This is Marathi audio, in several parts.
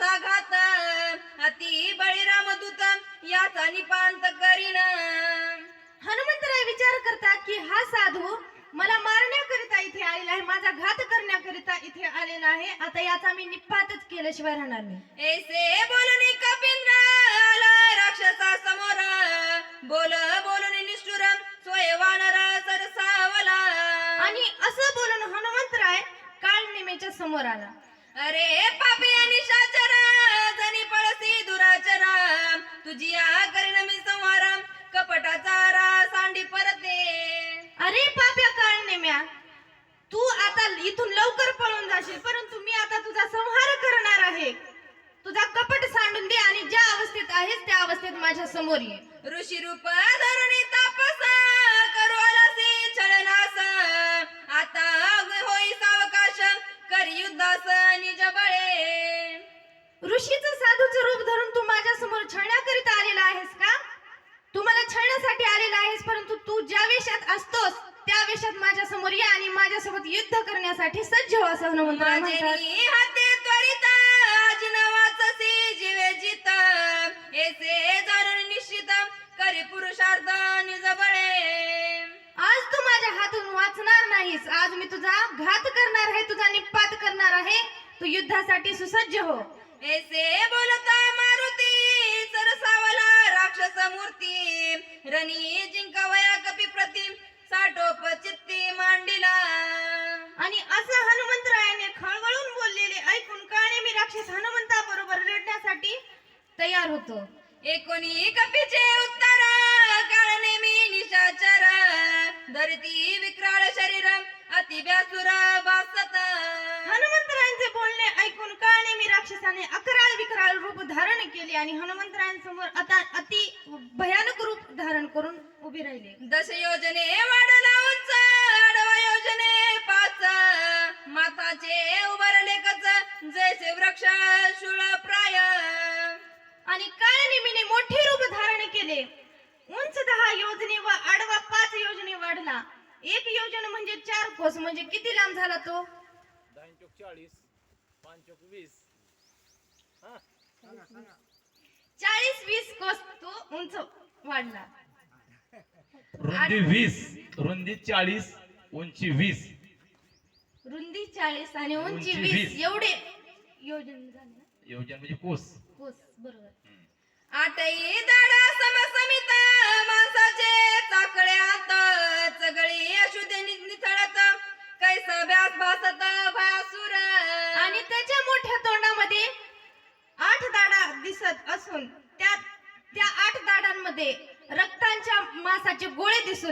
माझा घात अति बळीराम दूत याचा निपांत करीन. हनुमंतराय विचार करतात की हा साधू मला मारण्याकरिता इथे आलेला आहे माझा घात करण्याकरिता इथे आलेला आहे आता याचा मी निपातच केल्याशिवाय राहणार नाही. ऐसे बोलून कपिंद्र आला राक्षसा समोर बोल बोलून निष्ठुर सोय वानर सरसावला. आणि असं बोलून हनुमंतराय काळ निमेच्या समोर आला. अरे पापी आणि शाचर जनी पळसी दुराचर तुझी या करीन मी संहार कपटाचा रा सांडी परते अरे पाप्या काळ नेम्या तू आता इथून लवकर पळून जाशील परंतु मी आता तुझा संहार करणार आहे. तुझा कपट सांडून दे आणि ज्या अवस्थेत आहेस त्या अवस्थेत माझ्यासमोर ये. ऋषी रूप धरून साधूचं रूप धरून तू माझ्यासमोर छळण्याकरिता आलेला आहेस का? तू मला छळण्यासाठी आलेला आहेस परंतु तू ज्या वेशात असतोस त्या वेशात माझ्यासमोर ये आणि माझ्यासोबत युद्ध करण्यासाठी सज्ज हो असं माझेनी हाते त्वरित जीवे जित निश्चित करी पुरुषार्थ निज आज तू माझ्या हातून वाचणार नाहीस. आज मी तुझा घात करणार आहे तुझा निपात करणार आहे. तू युद्धासाठी सुसज्ज हो. ऐसे बोलता मारुती सरसावला राक्षस मूर्ती. रणी जिंकावया कपी प्रति साठोप चित्ती मांडिला. आणि असं हनुमंतरायाने खळवळून बोललेले ऐकून काणे मी राक्षस हनुमंता बरोबर लढण्यासाठी तयार होतो. एकोणी कपीचे उत्तर काळने मी निशाचर. धरती विक्राळ शरीर अति व्यासुर बासत हनुमंतरायांचे बोलणे ऐकून काणे मी राक्षसाने अकराळ विकराळ रूप धारण केले आणि हनुमंतरायांसमोर आता अति भयानक रूप धारण करून उभे राहिले. दश योजने वाढला उंच आडवा योजने पाच माताचे उभारले कच जैसे वृक्ष शूळ प्राय. आणि काळनिमीने मोठे रूप धारण केले. उंच दहा योजने व आडवा पाच योजने वाढला. एक योजन म्हणजे चार कोस म्हणजे किती लांब झाला तो? दहा चौक चाळीस पाच चौक वीस. चाळीस वीस कोस तो उंच वाढला रुंदी वीस रुंदी चाळीस उंची वीस. रुंदी चाळीस आणि उंची उंची वीस. वीस. एवढे योजन झाले ना? योजन म्हणजे कोस. कोस बरोबर. आठही दाडा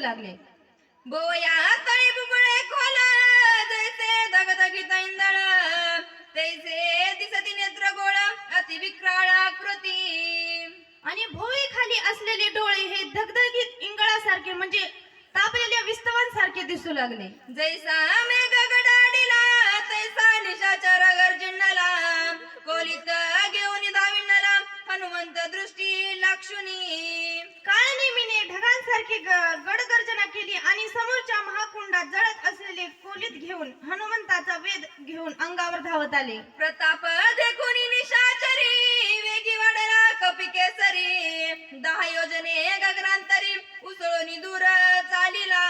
लागले. बोया तळी बुबळे खोल जैसे दगदगीत इंदळ तैसे दिसती नेत्र गोळ अति विक्राळ आकृती. आणि भोई खाली असलेले डोळे हे धगधगीत इंगळासारखे म्हणजे तापलेल्या विस्तवांसारखे दिसू लागले. जैसा मेघ गडाडीला तैसा निशाचर गर्जिन्नला कोलीत घेऊन दाविन्नला हनुमंत दृष्टी लाक्षुनी काळनेमीने ढगांसारखी गडगर्जना केली आणि समोरच्या महाकुंडात जळत असलेले कोलीत घेऊन हनुमंताचा वेध घेऊन अंगावर धावत आले. प्रताप देखून निशाचरी वेगी वाढला कपी केसरी. दहा योजने गगनांतरी उसळून दूर चालिला.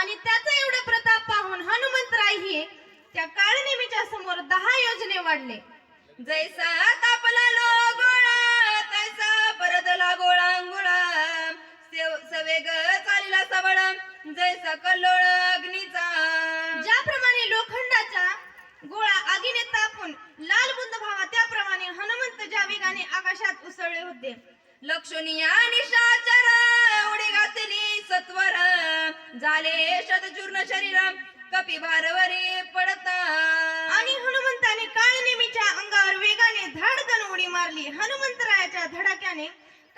आणि त्याचा एवढा प्रताप पाहून हनुमंतरायही त्या काळनेमीच्या समोर दहा योजने वाढले. जैसा सवेग चालिला सबळ. जैसा कल्लोळ अग्नीचा. ज्याप्रमाणे लोखंडाचा गोळा आगीने तापून लाल बुंद व्हावा त्याप्रमाणे हनुमंत ज्या वेगाने आकाशात उसळले होते. लक्षणीय निशाचर उडी घातली सत्वर. झाले शतचूर्ण शरीर कपी भारवरी पडता. आणि हनुमंताने काळनेमीच्या अंगावर वेगाने धाडकन उडी मारली. हनुमंतरायाच्या धडाक्याने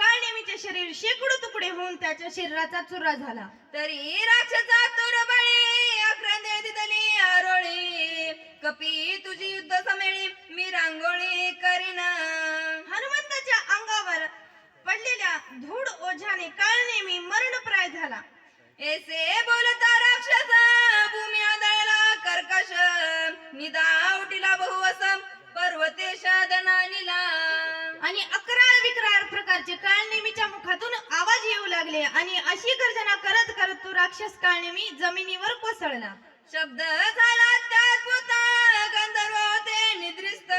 काळनेमीचे शरीर शेकडो तुकडे होऊन त्याच्या शरीराचा चुरा झाला. तरी राक्षसा तुरबळी अक्रांदे दिदली आरोळी. कपी तुझी युद्ध समेळी मी रांगोळी करीना. हनुमंताच्या अंगावर पडलेल्या धूळ ओझ्याने काळनेमी मरणप्राय झाला. ऐसे बोलता राक्षस भूमी आदळला कर्कश. निदा उठिला बहुवस पर्वतेश दनानिला आणि अकराळ विक्राळ प्रकारचे काळनेमीच्या मुखातून आवाज येऊ लागले आणि अशी गर्जना करत करत तो राक्षस काळनेमी जमिनीवर कोसळला. शब्द झाला त्यात गंधर्व होते निद्रिस्त.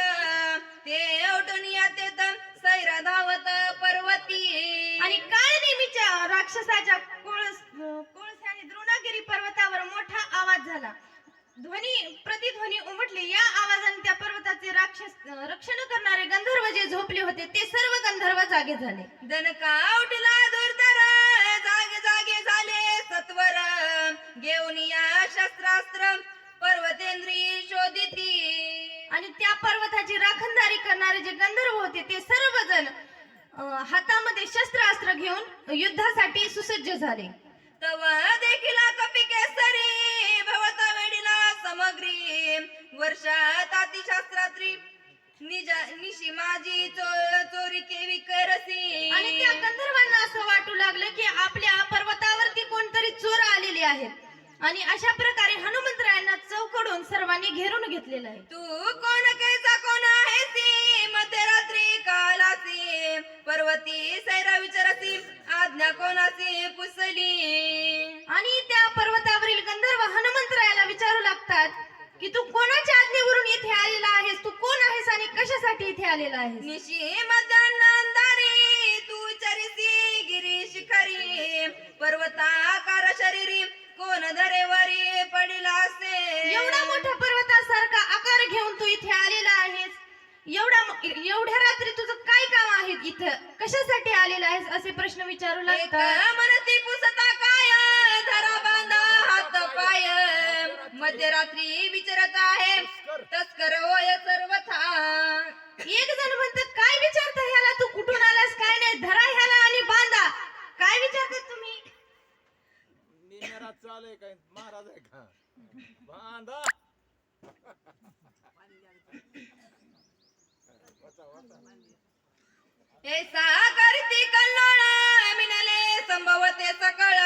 ते उठून येत सैरा धावत पर्वती. आणि काळनेमीच्या राक्षसाच्या कोळस कोळस्याने द्रोणागिरी पर्वतावर मोठा आवाज झाला. ध्वनी प्रतिध्वनी उमटले. या आवाजाने त्या पर्वताचे राक्षस रक्षण करणारे गंधर्व जे झोपले होते ते सर्व गंधर्व जागे झाले. दनका उठला दुर्धर जागे जागे झाले सत्वर. घेऊन या शस्त्रास्त्र. पर्वतेंद्री शोधिती. आणि त्या पर्वताची राखणदारी करणारे जे गंधर्व होते ते सर्वजण हातामध्ये शस्त्रास्त्र घेऊन युद्धासाठी सुसज्ज झाले. तव देखील कपी केसरी. समग्री. वर्षात अतिशास्त्रात्री. निज निशी माझी चो- चोरी केवी करसी. आणि त्या गंधर्वांना असं वाटू लागलं की आपल्या पर्वतावरती कोणतरी चोर आलेले आहेत आणि अशा प्रकारे हनुमंतरायांना चौकडून सर्वांनी घेरून घेतलेलं आहे. तू कोण कैसा कोण आहेसी मध्यरात्री कालासी. पर्वती सैरा विचारसी. आज्ञा कोणासी? पुसली आणि त्या पर्वतावरील गंधर्व हनुमंतरायाला विचारू लागतात की तू कोणाच्या आज्ञेवरून इथे आलेला आहेस? तू कोण आहेस आणि कशासाठी इथे आलेला आहेस? निशी मध्यान्नांदारी तू चरिसी गिरी शिखरी पर्वताकार शरीरी कोण धरेवरी पडिला असे? एवढा मोठा पर्वतासारखा आकार घेऊन तू इथे आलेला आहेस? एवढा एवढ्या रात्री तुझं काय काम आहे इथं? कशासाठी आलेला आहेस? असे प्रश्न विचारू लागतात. जण म्हणतं काय विचारत ह्याला? तू कुठून आलास? काय नाही? धरा ह्याला आणि बांधा. काय विचारतात तुम्ही? निमेरा चालय काय? महाराज आहे का? बांधा. ऐसा करती कल्लोळ मिनले संभवते सकळ.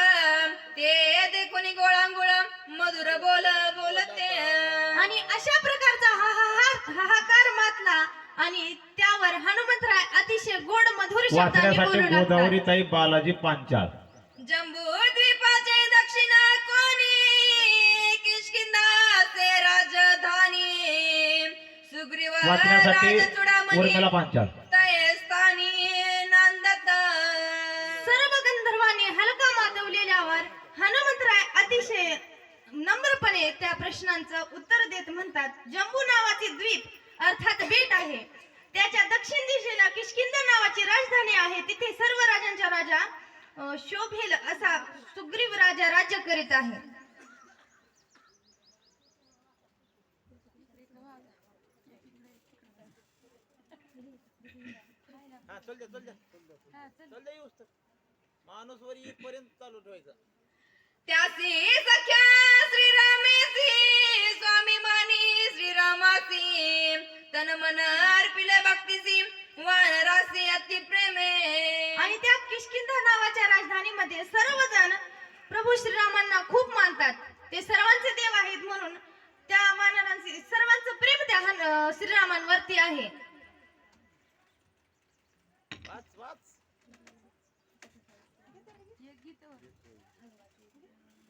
वाचण्यासाठी गोदावरीताई बालाजी पांचाळ. जम्बू द्वीपाचे दक्षिण कोणी? किशकिंदाचे राजधानी. सुग्रीव वाचण्यासाठी उर्मिला पांचाळ. नांदत. सर्व गंधर्वांनी हलका माजवलेल्यावर हनुमंतराय अतिशय नम्रपणे त्या प्रश्नांचं उत्तर देत म्हणतात. जम्बू नावाचे द्वीप अर्थात बेट आहे. त्याच्या दक्षिण दिशेला किशकिंद नावाची राजधानी आहे. तिथे सर्व राजांचा राजा शोभेल असा सुग्रीव राजा राज्य करीत आहे. हा. माणूस वर येईपर्यंत चालू ठेवायचा. त्यासी सख्या श्रीरामेसी राजधानीमध्ये सर्वजण प्रभू श्रीरामांना खूप मानतात. ते सर्वांचे देव आहेत म्हणून त्या वानरांचे सर्वांचं प्रेम त्या श्रीरामांवरती आहे.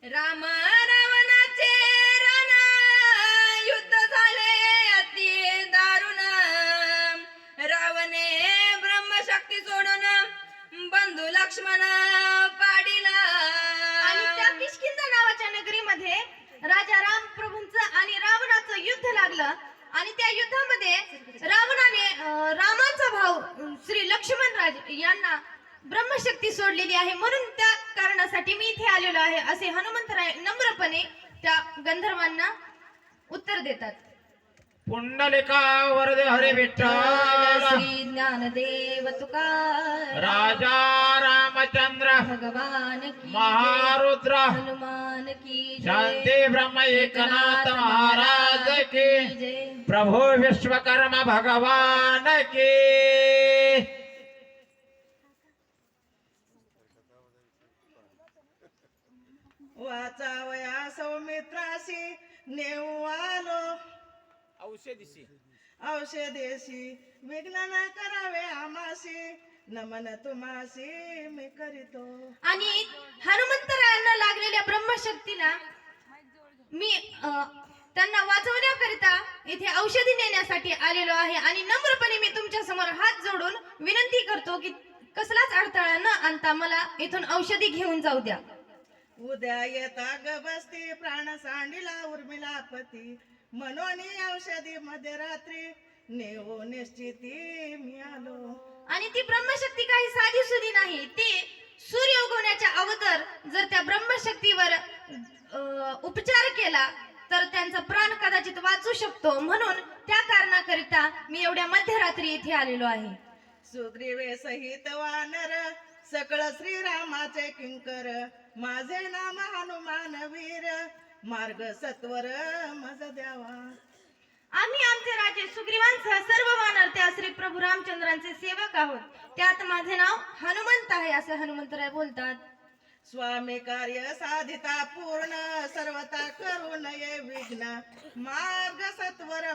राम लक्ष्मण पाडिला. आणि त्या किशकिंद नावाच्या नगरीमध्ये राजा राम प्रभूंचं आणि रावणाचं युद्ध लागलं. आणि त्या युद्धामध्ये रावणाने रामाचा भाऊ श्री लक्ष्मण राज यांना ब्रह्मशक्ती सोडलेली आहे. म्हणून त्या कारणासाठी मी इथे आलेलो आहे असे हनुमंतराय नम्रपणे त्या गंधर्वांना उत्तर देतात. पुंडलिका वरदे हरे विठ्ठल श्री ज्ञानदेव तुकार राजा रामचंद्र भगवान की महारुद्र हनुमान की. शांती ब्रह्म एकनाथ महाराज की जय। प्रभु विश्वकर्मा भगवान की। वाचावया सौमित्राशी नेऊ आलो। औषधीशी. औषधेशी विघ्न न करावे तुम्हाशी नमन तुम्हाशी मी करीतो. आणि हनुमंतरायांना लागलेल्या ब्रह्मशक्तीला मी अ, त्यांना वाचवण्याकरिता इथे औषधी नेण्यासाठी आलेलो आहे. आणि नम्रपणे मी तुमच्यासमोर हात जोडून विनंती करतो की कसलाच अडथळा न आणता मला इथून औषधी घेऊन जाऊ द्या. उद्या येता ग बसती प्राण सांडिला उर्मिला पती म्हणून औषधी मध्यरात्री नेऊ निश्चिती मी आलो. आणि ती ब्रह्मशक्ती काही साधी सुधी नाही. ती सूर्य उगवण्याच्या अगोदर जर त्या ब्रह्मशक्तीवर उपचार केला तर त्यांचा प्राण कदाचित वाचू शकतो. म्हणून त्या कारणाकरिता मी एवढ्या मध्यरात्री इथे आलेलो आहे. सुग्रीवे सहित वानर सकळ श्रीरामाचे किंकर माझे नाम हनुमान वीर मार्ग सत्वर मज द्यावा. आम्ही आमचे राजे सुग्रीवांसह सर्व वानर त्या श्री प्रभू रामचंद्रांचे सेवक आहोत. त्यात माझे नाव हनुमंत आहे असे हनुमंतराय बोलतात. स्वामी कार्य साधिता पूर्ण सर्वता करू नये विघ्न. मार्ग सत्वर